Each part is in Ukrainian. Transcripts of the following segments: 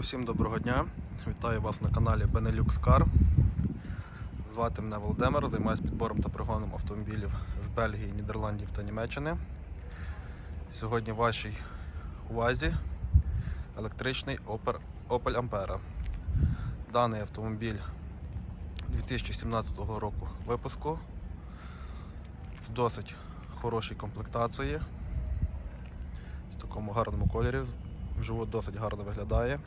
Усім доброго дня! Вітаю вас на каналі Benelux Car. Звати мене Володимир, займаюся підбором та пригоном автомобілів з Бельгії, Нідерландів та Німеччини. Сьогодні в вашій увазі електричний Opel Ampera. Даний автомобіль 2017 року випуску в досить хорошій комплектації, в такому гарному кольорі. Вживу досить гарно виглядає.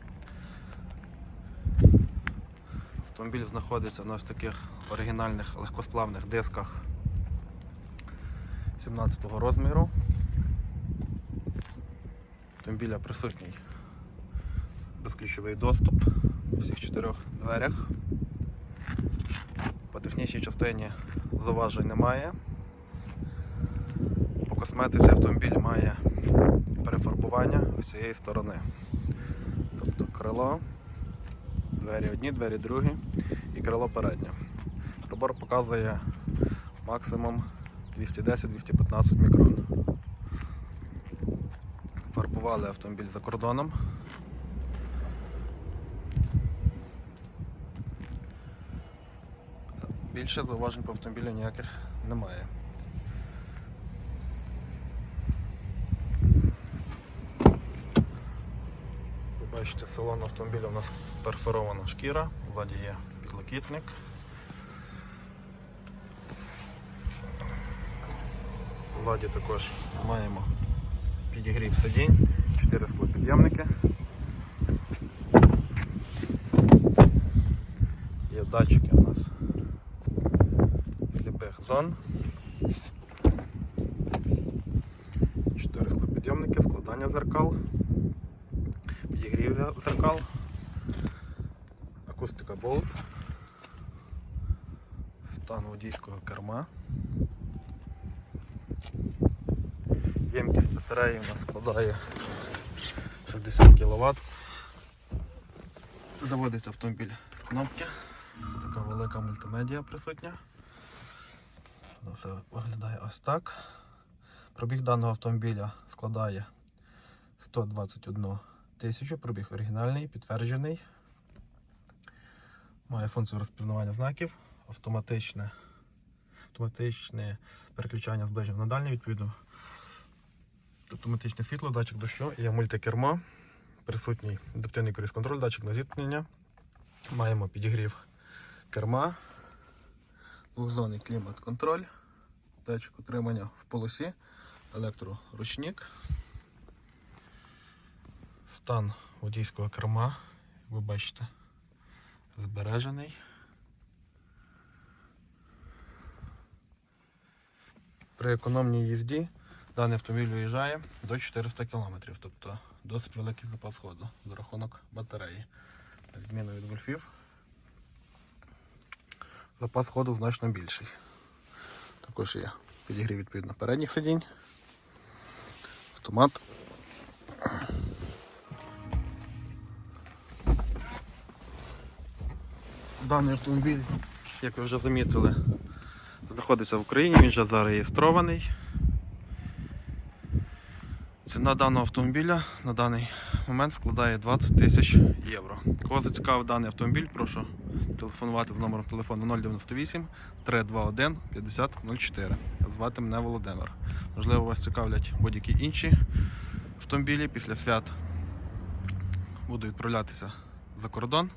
Автомобіль знаходиться на ось таких оригінальних легкосплавних дисках 17-го розміру. Автомобіля присутній безключовий доступ у всіх чотирьох дверях. По технічній частині зауважень немає. По косметиці автомобіль має перефарбування ось цієї сторони. Тобто крило, двері одні, двері другі і крило переднє. Прибор показує максимум 210-215 мікрон. Фарбували автомобіль за кордоном. Більше зауважень по автомобілю ніяких немає. Бачите, салон автомобіля у нас перфорована шкіра, ззаді є підлокітник. Ззаді також маємо підігрів сидінь, 4 склопідйомники. Є датчики у нас сліпих зон. 4 склопідйомники, складання зеркал підігрів зер- зеркал, акустика Bose, стан водійського керма. Ємкість батареї у нас складає 60 кВт. Заводиться автомобіль з кнопки. Ось така велика мультимедіа присутня. Воно Все виглядає ось так. Пробіг даного автомобіля складає 121 тисячу, пробіг оригінальний, підтверджений. Має функцію розпізнавання знаків, автоматичне, автоматичне переключання зближення на дальнє, відповідно. Автоматичне світло, датчик дощу, є мультикермо, присутній адаптивний круїз контроль, датчик на зіткнення. Маємо підігрів керма, двохзонний клімат-контроль, датчик утримання в полосі, електроручник. Стан водійського керма, як ви бачите, збережений. При економній їзді даний автомобіль виїжджає до 400 км, тобто досить великий запас ходу за рахунок батареї. На відміну від гольфів, запас ходу значно більший. Також є підігрів відповідно передніх сидінь, автомат. Даний автомобіль, як ви вже замітили, знаходиться в Україні, він вже зареєстрований. Ціна даного автомобіля на даний момент складає 20 тисяч євро. Кого зацікавив даний автомобіль, прошу телефонувати з номером телефону 098 321 5004. Звати мене Володимир. Можливо, вас цікавлять будь-які інші автомобілі після свят. Буду відправлятися за кордон.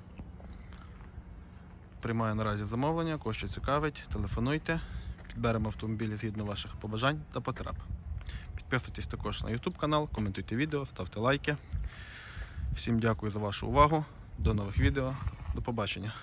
Приймаю наразі замовлення, кого що цікавить, телефонуйте, підберемо автомобілі згідно ваших побажань та потреб. Підписуйтесь також на YouTube канал, коментуйте відео, ставте лайки. Всім дякую за вашу увагу. До нових відео. До побачення.